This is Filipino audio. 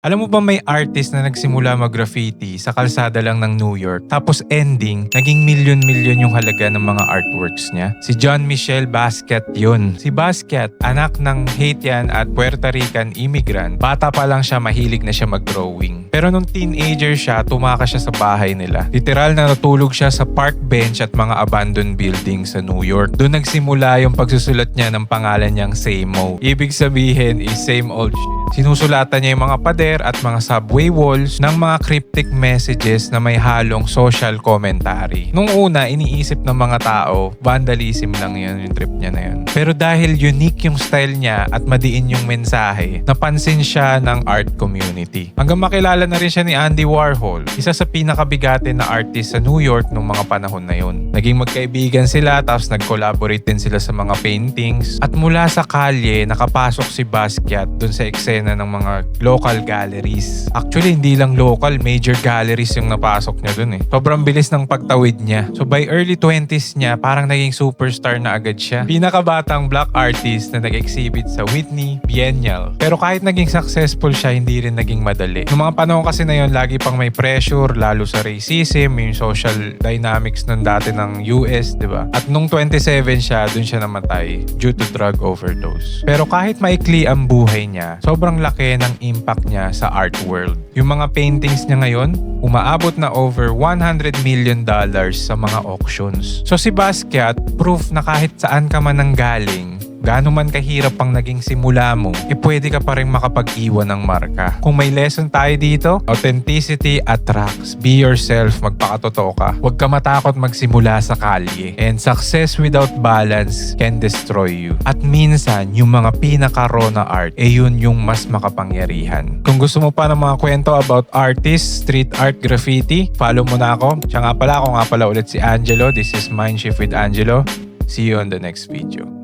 Alam mo ba may artist na nagsimula mag-graffiti sa kalsada lang ng New York tapos ending, naging milyon-milyon yung halaga ng mga artworks niya? Si John Michel Basquiat yun. Si Basquiat, anak ng Haitian at Puerto Rican immigrant, bata pa lang siya mahilig na siya mag-drawing. Pero nung teenager siya, tumakas siya sa bahay nila. Literal na natulog siya sa park bench at mga abandoned buildings sa New York. Doon nagsimula yung pagsusulat niya ng pangalan niyang Samo. Ibig sabihin is same old shit. Sinusulatan niya yung mga pader at mga subway walls ng mga cryptic messages na may halong social commentary. Nung una, iniisip ng mga tao, vandalism lang yun, yung trip niya na yun. Pero dahil unique yung style niya at madiin yung mensahe, napansin siya ng art community. Hanggang makilala na rin siya ni Andy Warhol, isa sa pinakabigate na artist sa New York nung mga panahon na yun. Naging magkaibigan sila tapos nag-collaborate din sila sa mga paintings. At mula sa kalye, nakapasok si Basquiat dun sa eksena ng mga local galleries. Actually, hindi lang local, major galleries yung napasok niya dun eh. Sobrang bilis ng pagtawid niya. So by early 20s niya, parang naging superstar na agad siya. Pinakabatang black artist na nag-exhibit sa Whitney Biennial. Pero kahit naging successful siya, hindi rin naging madali. Noong mga panahon kasi na yun, lagi pang may pressure, lalo sa racism, yung social dynamics nun dati ng US, di ba? At nung 27 siya, dun siya namatay due to drug overdose. Pero kahit maikli ang buhay niya, sobrang laki ng impact niya sa art world. Yung mga paintings niya ngayon, umaabot na over 100 million dollars sa mga auctions. So si Basquiat, proof na kahit saan ka man nang galing, gaano man kahirap pang naging simula mo, eh pwede ka pa rin makapag-iwan ng marka. Kung may lesson tayo dito, authenticity attracts. Be yourself, magpakatotoo ka. Huwag ka matakot magsimula sa kalye. And success without balance can destroy you. At minsan, yung mga pinaka-raw na art, eh yun yung mas makapangyarihan. Kung gusto mo pa ng mga kwento about artists, street art, graffiti, follow mo na ako. Siya nga pala, ako nga pala ulit si Angelo. This is Mindshift with Angelo. See you on the next video.